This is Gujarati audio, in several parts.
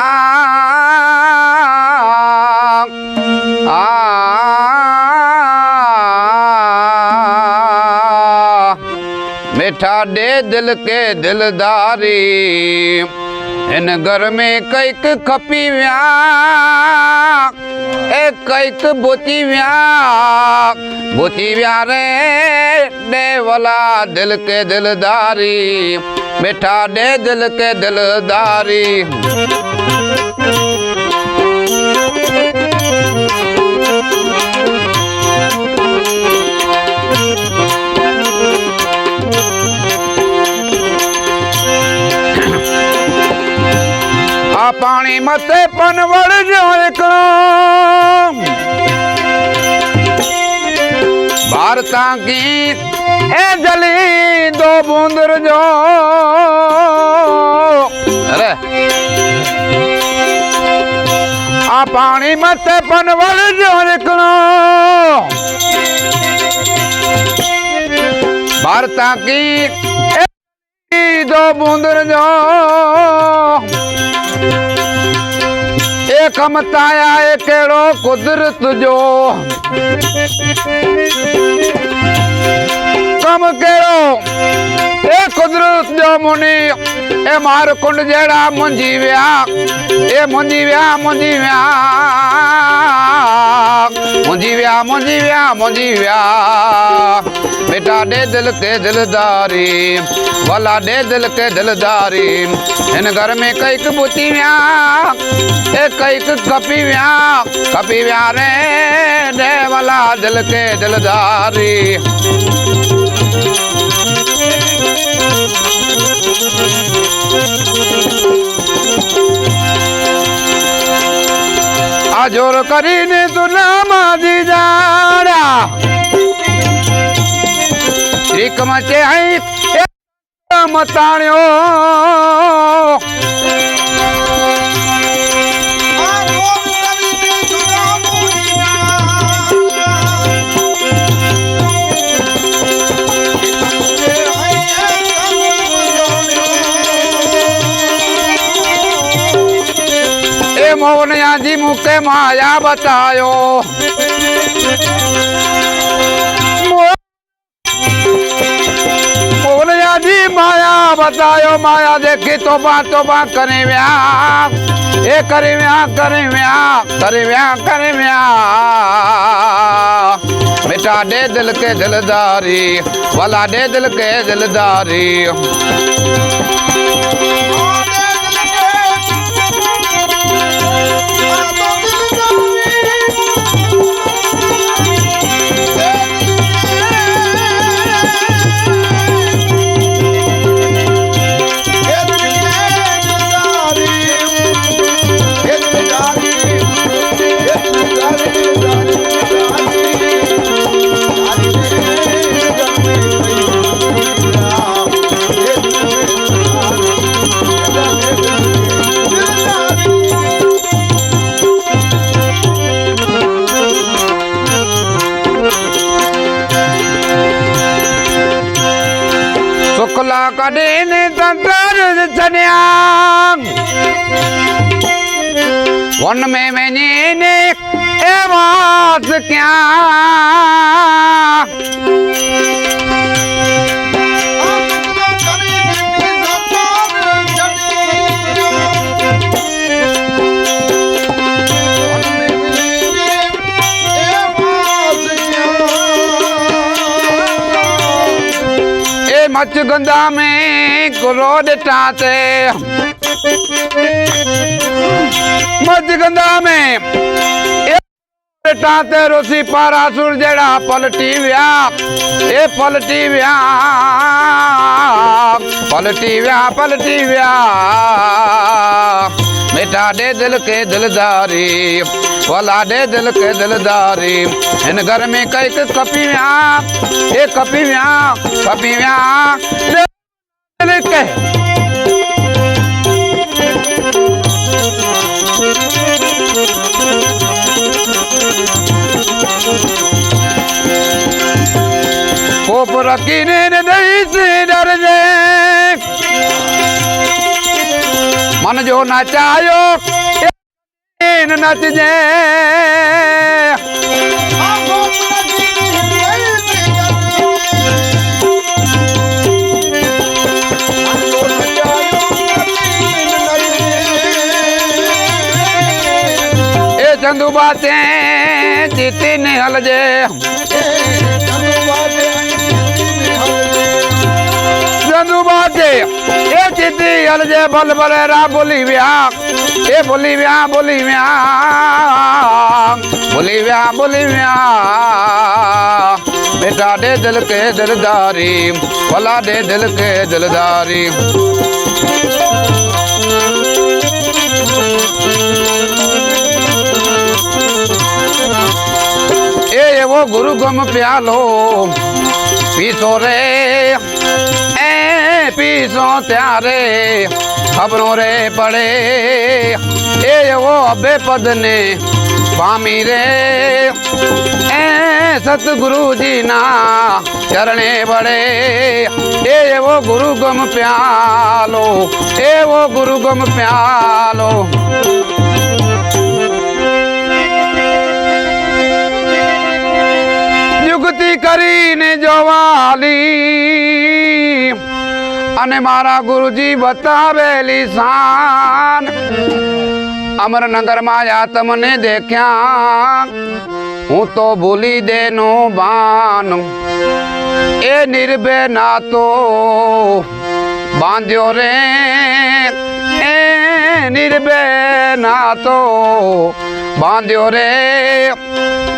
आ मीठा दे दिल के दिलदारी इन घर में कैक खपी व्या ए कैक बोती व्या बोती व्या रे दे वाला दिल के दिलदारी मीठा दे दिल के दिलदारी પાણી મતે પણ વળજો એકલો ભારતા ગીત એ જલી દો બુંદર જો. અરે. આ પાણી મતે પણ વળજો એકલો ભારતા ગીત हे कम तो कुदरत जो कम कहिड़ो કમ કેળો એ કુદરત જો મુની એ માર કુંડ જેડા મુંજી વ્યા એ મુંજી વ્યા મુંજી વ્યા મુંજી વ્યા મુંજી વ્યા મુંજી વ્યા बेटा दे दिल के दिलदारी वाला दे दिल के दिलदारी इन घर में कईक बुती व्या ए कईक कपी व्या कपी व्या रे दे वाला दिल के दिलदारी આ જોર કરીને તું નામાજી જાડા એક મચે અહીં મતાણ્યો. મુક્તે માયા બતાયો મોરયાજી માયા બતાયો માયા દેખી તો બા તો બા કરી વ્યા એ કરી વ્યા કરી વ્યા કરી વ્યા કરી વ્યા બેટા દે દિલ કે દિલદારી વાલા દે દિલ કે દિલદારી કડીન તંત્ર રચન્યા વન મે મેને એ વાત ક્યાં. मच गंदा में क्रोध टाते मच गंदा में ए टाते रोसी पारासुर जेड़ा पलटी व्या ए पलटी व्या पलटी व्या पलटी व्या बेटा दे दिल के दिलदारी वाला दे दिल के दिलदारी इन घर में कई कपी व्या ए कपी व्या कपी व्या दे दिल के કોપ રખીને ને દઈથી ડરજે મન જો નાચાયો નચજે. ચંદુબા તે જીતી ને હલજે. ચંદુબા તે એ જીતી હલજે ભલ ભલે રા બોલી વ્યા એ બોલી વ્યા બોલી વ્યા બોલી વ્યા બોલી વ્યા બેટા દે દિલ કે દિલદારી ભલા દે દિલ કે દિલદારી એ એવો ગુરુ ગમ પ્યાલો પીસો રે એ પીસો ત્યારે ખબરો રે પડે. એ એવો અબે પદ ને પામી રે. એ સતગુરુજી ના ચરણે વડે એ એવો ગુરુ ગમ પ્યાલો એવો ગુરુ ગમ પ્યાલો. યુગતિ કરીને જોવાલી અને મારા ગુરુજી બતાવેલી શાન. અમરનગરમાં આ તમને દેખ્યા. હું તો ભૂલી દેનો બાન. એ નિર્ભે નાતો બાંધ્યો રે. એ નિર્ભે નાતો બાંધ્યો રે.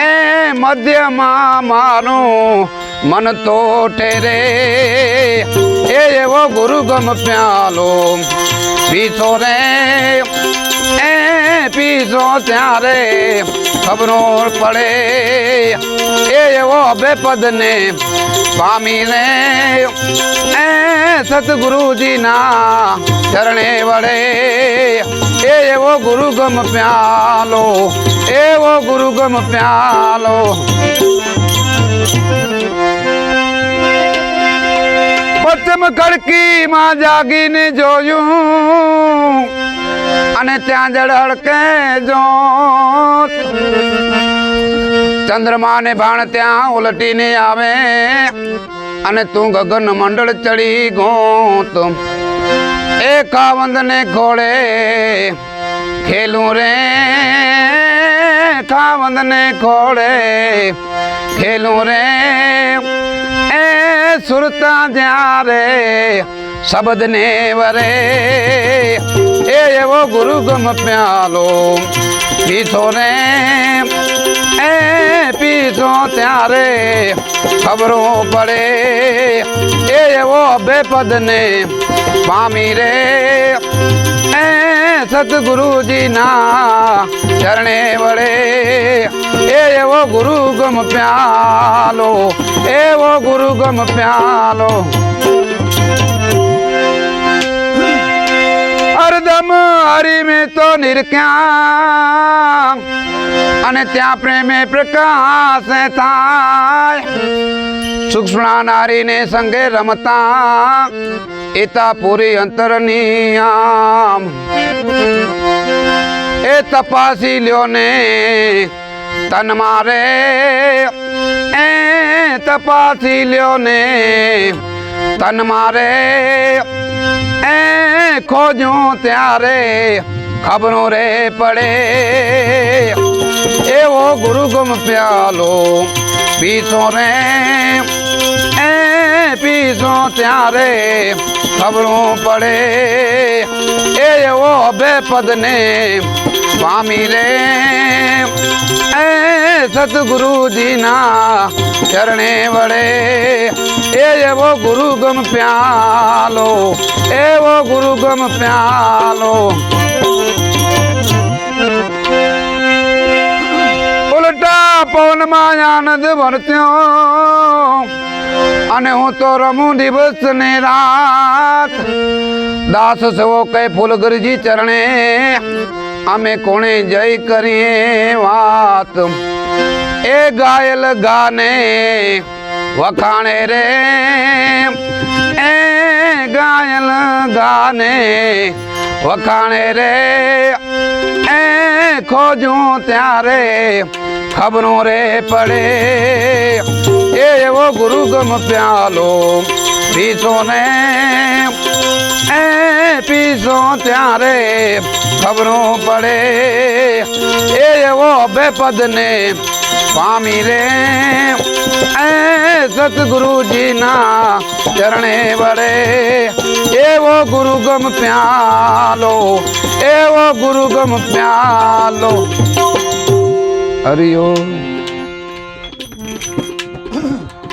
એ મધ્યમાં મારું મન તો ઠેરે એ એવો ગુરુ ગમ પ્યાલો. પીછો રે. એ પીછો ત્યારે ખબરો પડે. એ એવો બે પદને પામી રે. એ સતગુરુજીના ચરણે વડે એ એવો ગુરુ ગમ પ્યાલો. એવો ગુરુ ગમ પ્યાલો. પશ્ચિમ કડકીમાં જાગીને જોયું અને ત્યાં જળ અડકે જો ચંદ્રમા ને ભાણ ત્યાં ઉલટીને આવે અને તું ગગન મંડળ ચડી ગોત. એ કાવંદ ને ઘોડે ખેલું રે. કાવંદ ને ઘોડે ખેલું રે. સુરતા જ્યારે શબ્દ ને વરે, એ એવો ગુરુ ગમ પ્યાલો. પીછો રે એ પીછો ત્યારે ખબરો પડે, એ એવો બેપદ ને પામી રે. એ સતગુરુજી ના ચરણે એવો ગુરુ ગમ પ્યાલો, એવો ગુરુ ગમ પ્યાલો. અરદમ હરી મેં તો નિરખ્યા અને ત્યાં પ્રેમે પ્રકાશ થાય. સુક્ષ્મણા નારીને સંગે રમતા, એતા પૂરી અંતરની આમ એ તપાસી લ્યો ને તન મારે એ તપાસી લ્યો ને. તન મારે એ ખોજો ત્યારે ખબરો રે પડે. એવો ગુરુ ગમ પ્યાલો પીસો રે. એ પીસો ત્યારે ખબરો પડે. એ એવો બે પદ સ્વામી રે. સતગુરુજી ના ચરણે વડે એ એવો ગુરુ ગમ પ્યાલો, એવો ગુરુ ગમ પ્યાલો. ઉલટા પવનમાં આનંદ વર્ત્યો. અને હું તો રમું દિવસ ને રાત. દાસ સવો કઈ ફૂલગરજી ચરણે. અમે કોણે જય કરીએ વાત? એ ગાયલ ગાને વખાણે રે. એ ગાયલ ગાને વખાણે રે. એ ખોજું ત્યારે ખબરો રે પડે. એ એવો ગુરુ ગમ પ્યાલો પીસો ને એ પીસો ત્યારે ખબરો પડે. એ એવો બેપદ પદને પામી રે એ સતગુરુજીના ચરણે વડે એવો ગુરુ ગમ પ્યાલો, એવો ગુરુ ગમ પ્યાલો. હરિઓમ